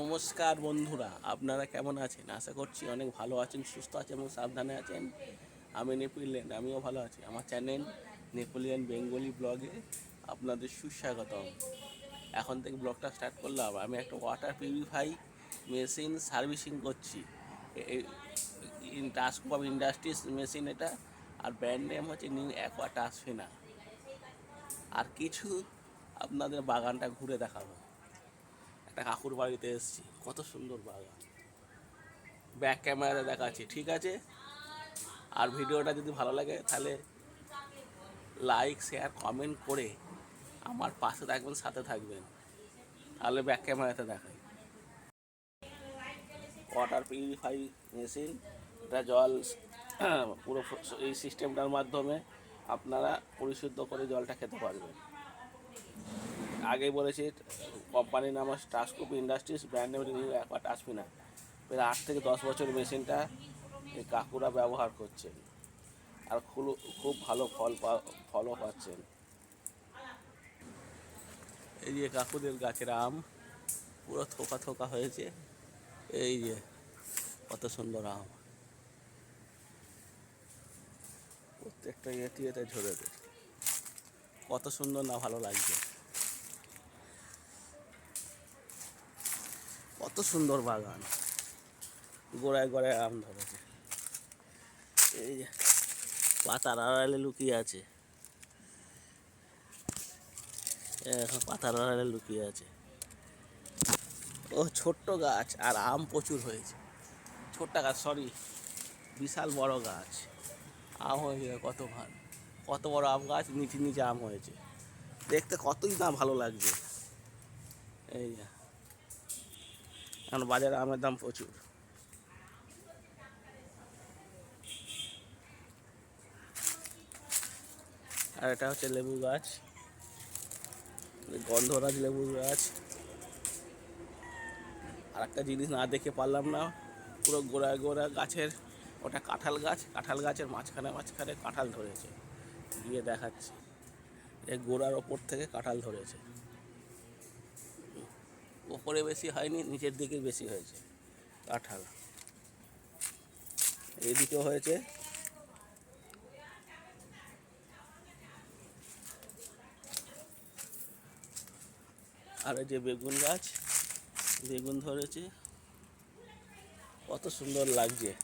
নমস্কার বন্ধুরা, আপনারা কেমন আছেন? আশা করছি অনেক ভালো আছেন, সুস্থ আছেন এবং সাবধানে আছেন। আমি নেপোলিয়ান আমিও ভালো আছি। আমার চ্যানেল নেপোলিয়ান বেঙ্গলি ব্লগে আপনাদের সুস্বাগতম। এখন থেকে ব্লগটা স্টার্ট করলাম। আমি একটা ওয়াটার পিউরিফাই মেশিন সার্ভিসিং করছি। টাস্কপ ইন্ডাস্ট্রিজ মেশিন এটা। আর ব্র্যান্ড নেম হচ্ছে নিউ অ্যাকোয়া টাসফিনা আর কিছু আপনাদের বাগানটা ঘুরে দেখাবো। একটা কাকুর বাড়িতে এসেছি। কত সুন্দর বাগান। ব্যাক ক্যামেরাতে দেখাচ্ছি, ঠিক আছে? আর ভিডিওটা যদি ভালো লাগে, তাহলে লাইক শেয়ার কমেন্ট করে আমার পাশে থাকবেন, সাথে থাকবেন। তাহলে ব্যাক ক্যামেরাতে দেখাই। ওয়াটার পিউরিফাই মেশিন এটা জল, পুরো এই সিস্টেমটার মাধ্যমে আপনারা পরিশুদ্ধ করে জলটা খেতে পারবেন। আগে বলেছি কোম্পানির নাম হচ্ছে টাস্কুপ ইন্ডাস্ট্রিজ ব্র্যান্ড নেম রিভিউ একবার টাসপিনা প্রায় আট থেকে দশ বছর মেশিনটা এই কাকুরা ব্যবহার করছেন। আর খুব খুব ভালো ফল ফলও পাচ্ছেন। এই যে কাকুদের গাছের আম, পুরো থোকা থোকা হয়েছে। এই যে, কত সুন্দর আম। প্রত্যেকটা ইয়েতে ইয়েতে ঝরেছে কত সুন্দর না ভালো লাগছে। কত সুন্দর বাগান। গোড়ায় গোড়ায় আম ধরেছে এই যে, পাতার আড়ালে লুকিয়ে আছে। এখন পাতার আড়ালে লুকিয়ে আছে। ও, ছোট্ট গাছ, আর আম প্রচুর হয়েছে। ছোট্ট গাছ সরি বিশাল বড় গাছ। আম হয়েছে কত ভালো। কত বড় আম গাছ, নিচে নিচে আম হয়েছে। দেখতে কতই না ভালো লাগছে। এই যে এখন বাজারে আমের দাম প্রচুর। আর এটা হচ্ছে লেবু গাছ। গন্ধরাজ লেবু গাছ। আর একটা জিনিস না দেখে পারলাম না, পুরো গোড়ায় গোড়া গাছের, ওটা কাঁঠাল গাছ, কাঁঠাল গাছের মাঝখানে মাঝখানে কাঁঠাল ধরেছে। গিয়ে দেখাচ্ছি। এই গোড়ার ওপর থেকে কাঁঠাল ধরেছে। ওপরে বেশি হয়নি, নিচের দিকে বেশি হয়েছে। কাঁঠাল। এইদিকেও হয়েছে। আর যে বেগুন গাছ, বেগুন ধরেছে। কত সুন্দর লাগছে।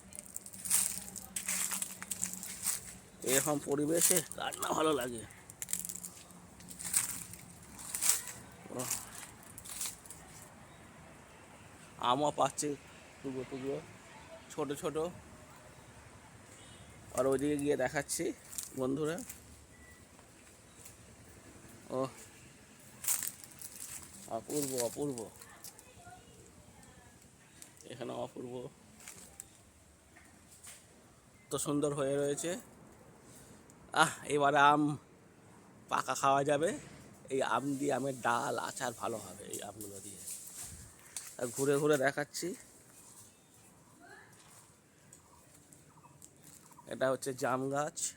এরকম পরিবেশে কার না ভালো লাগে। আমও পাচ্ছে টুকরো টুকরো, ছোট ছোট। আর ওইদিকে গিয়ে দেখাচ্ছি বন্ধুরা। ও অপূর্ব অপূর্ব। এখানে অপূর্ব। তো সুন্দর হয়ে রয়েছে। আহ, এবারে আম পাকা খাওয়া যাবে। এই আম দিয়ে আমের ডাল, আচার ভালো হবে এই আমগুলো দিয়ে। ঘুরে ঘুরে দেখাচ্ছি। এটা হচ্ছে জাম গাছ।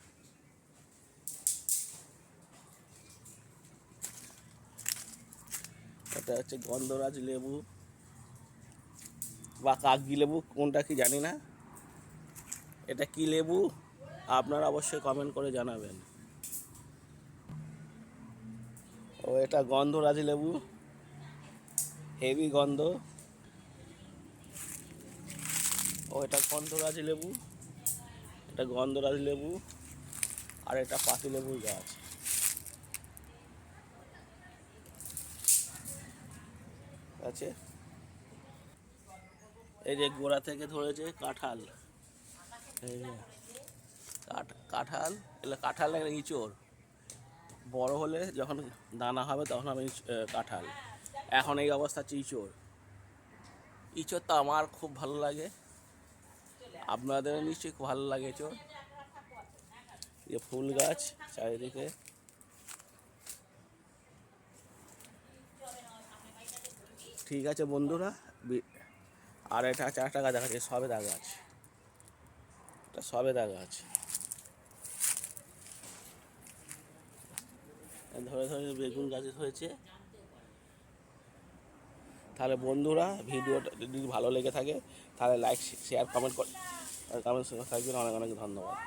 এটা হচ্ছে গন্ধরাজ লেবু বা কাগজি লেবু, কোনটা কি জানি না। এটা কি লেবু? আপনারা অবশ্যই কমেন্ট করে জানাবেন। ও, এটা গন্ধরাজ লেবু। হেভি গন্ধ। ও এটা গন্ধরাজ লেবু। এটা গন্ধরাজ লেবু আর এটা পাতি লেবুর গাছ। আছে? এই যে গোড়া থেকে ধরেছে কাঁঠাল। কাঁঠাল এগুলো কাঁঠাল ইঁচড় বড় হলে যখন দানা হবে তখন আহ, কাঁঠাল। এখন এই অবস্থা হচ্ছে ইঁচড়। ইঁচড় তো আমার খুব ভালো লাগে। আপনাদের নিশ্চয়ই খুব ভালো লাগে ইঁচড়। যে ফুল গাছ চারিদিকে। ঠিক আছে বন্ধুরা আর এটা একটা গাছ দেখাচ্ছে, সবেদা গাছ। এটা সবেদা গাছ। ধরে ধরে বেগুন গাছ হয়েছে। তাহলে বন্ধুরা ভিডিওটা যদি ভালো লেগে থাকে, তাহলে লাইক শেয়ার কমেন্ট কর কমেন্ট থাকবেন। অনেক অনেক ধন্যবাদ।